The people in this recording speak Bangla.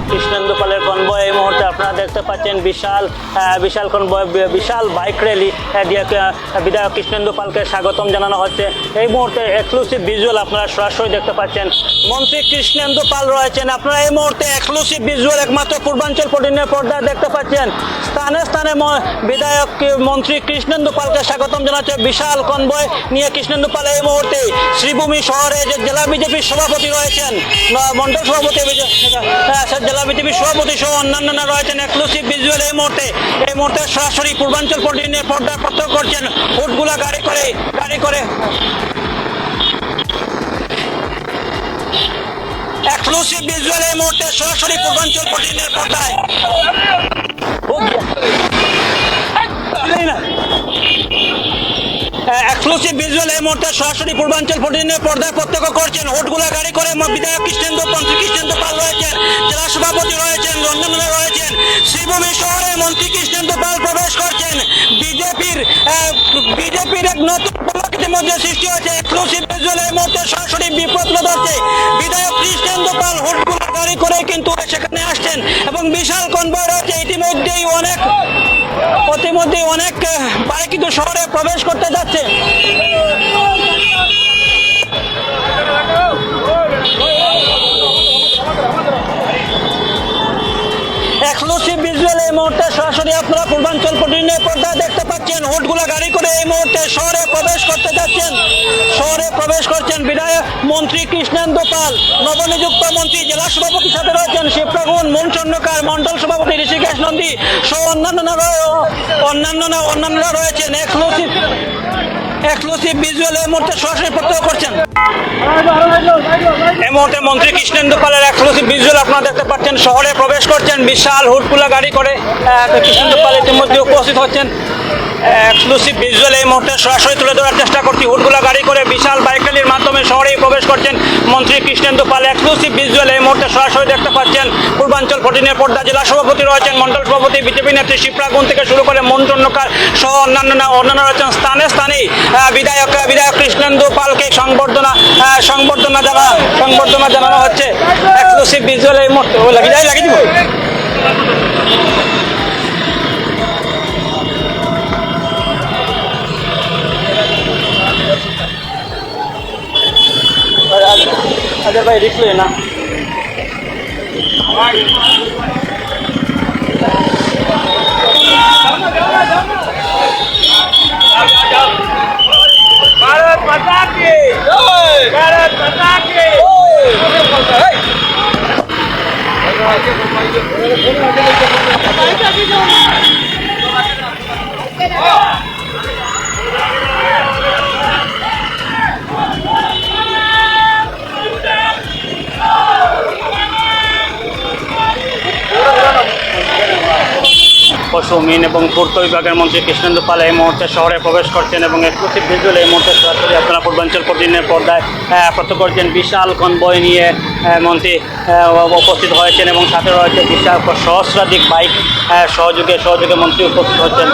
কৃষ্ণেন্দু পাচ্ছেন বিশাল বিশাল বি- বিশাল বাইক র্যালি দিয়ে বিধায়ক কৃষ্ণেন্দু পালকে স্বাগতম জানানো হচ্ছে। এই মুহূর্তে এক্সক্লুসিভ ভিজুয়াল আপনারা সরাসরি দেখতে পাচ্ছেন। মন্ত্রী কৃষ্ণেন্দু পাল রয়েছেন। আপনারা এই মুহূর্তে এক্সক্লুসিভ ভিজুয়াল একমাত্র পূর্বাঞ্চল প্রতিদিনের পর্দায় দেখতে পাচ্ছেন। স্থানে স্থানে বিধায়ক মন্ত্রী কৃষ্ণেন্দু পালকে স্বাগতম জানাচ্ছে বিশাল কনভয় নিয়ে কৃষ্ণেন্দু পাল এই মুহূর্তে শ্রীভূমি শহরে যে জেলা বিজেপির সভাপতি রয়েছেন মন্ডল সভাপতি জেলা বিজেপির সভাপতি সহ অন্যান্যরা রয়েছেন। এক্সক্লুসিভ ভিজুয়াল এই মুহূর্তে এই মুহূর্তে সরাসরি পূর্বাঞ্চল প্রতিদিনের পর্দায় প্রত্যক্ষ করছেন হুটগুলা গাড়ি করে গাড়ি করে। এক্সক্লুসিভ ভিজুয়াল এই মুহূর্তে সরাসরি পূর্বাঞ্চল প্রতিদিনের পর্দায়। এক্সক্লুসিভ ভিজুয়াল এই মুহূর্তে সরাসরি পূর্বাঞ্চল পর্দায় প্রত্যক্ষ করছেন হোটগুলা গাড়ি করে বিধায়ক কৃষ্ণেন্দু মন্ত্রী কৃষ্ণেন্দু। মন্ত্রী পাল প্রবেশ করছেন। বিজেপির বিজেপির এক নতুন পরিস্থিতির মধ্যে সৃষ্টি হয়েছে এক্সক্লুসিভ এই মুহূর্তে সরাসরি বিপদ হচ্ছে বিধায়ক কৃষ্ণেন্দু পাল হোটগুলা গাড়ি করে কিন্তু সেখানে আসছেন এবং বিশাল কনভয় রয়েছে। ইতিমধ্যেই অনেক ইতিমধ্যে অনেক বাইক কিন্তু শহরে প্রবেশ করতে যাচ্ছে। এক্সক্লুসিভ ভিজুয়াল এই মুহূর্তে সরাসরি আপনারা পূর্বাঞ্চল প্রতিদিনের পর্দায় দেখতে পাচ্ছেন। হুটগুলা গাড়ি করে এই মুহূর্তে শহরে প্রবেশ করতে যাচ্ছেন। শহরে প্রবেশ করছেন বিধায়ক মন্ত্রী কৃষ্ণেন্দু পাল, নবনিযুক্ত মন্ত্রী জেলা সভাপতি সাথে রয়েছেন শিবপ্রগুণ মূল চন্দ্রকার মন্ডল সভাপতি ঋষিকেশ নন্দী সহ অন্যান্য অন্যান্যরা অন্যান্যরা রয়েছেন। এক্সক্লুসিভ এক্সক্লুসিভ ভিজুয়াল এই মুহূর্তে সরাসরি প্রত্যক্ষ করছেন। এই মুহূর্তে মন্ত্রী কৃষ্ণেন্দু পালের এক্সক্লুসিভ ভিজুয়াল আপনারা দেখতে পাচ্ছেন, শহরে প্রবেশ করছেন, বিশাল হুটকুলা গাড়ি করে কৃষ্ণেন্দু পাল ইতিমধ্যে উপস্থিত হচ্ছেন। এক্সক্লুসিভ ভিজুয়াল এই মুহূর্তে সরাসরি তুলে ধরার চেষ্টা করছি। হুটগুলা গাড়ি করে বিশাল বাইক মাধ্যমে শহরেই প্রবেশ করছেন মন্ত্রী কৃষ্ণেন্দু পাল। এক্সক্লুসিভ ভিজুয়াল এই মুহূর্তে সরাসরি দেখতে পাচ্ছেন পূর্বাঞ্চল ফটিনের পর্দা জেলা সভাপতি রয়েছেন মন্ডল সভাপতি বিজেপি নেত্রী শিপ্রাগুন থেকে শুরু করে মন চন্দ্রকার সহ অন্যান্য অন্যান্য রয়েছেন স্থানে স্থানে আহ, বিধায়ক বিধায়ক কৃষ্ণেন্দু পালকে সংবর্ধনা সংবর্ধনা জানা সংবর্ধনা জানানো হচ্ছে। এক্সক্লুসিভ ভিজুয়াল এই মুহূর্তে ও লাগি যাই ભાઈ રીક્ષો એના Come on, come on. পশু, মিন এবং পূর্ত বিভাগের মন্ত্রী কৃষ্ণেন্দু পাল এই মুহূর্তে শহরে প্রবেশ করছেন এবং এক্সক্লুসিভ ভিজুয়াল এই মুহূর্তে সরাসরি আপনারা পূর্বাঞ্চল প্রতিদিনের পর্দায় প্রত্যক্ষ করছেন বিশাল কনবয় নিয়ে মন্ত্রী উপস্থিত হয়েছেন এবং সাথে রয়েছে বিশাল সহস্রাধিক বাইক সহযোগে সহযোগে মন্ত্রী উপস্থিত হচ্ছেন।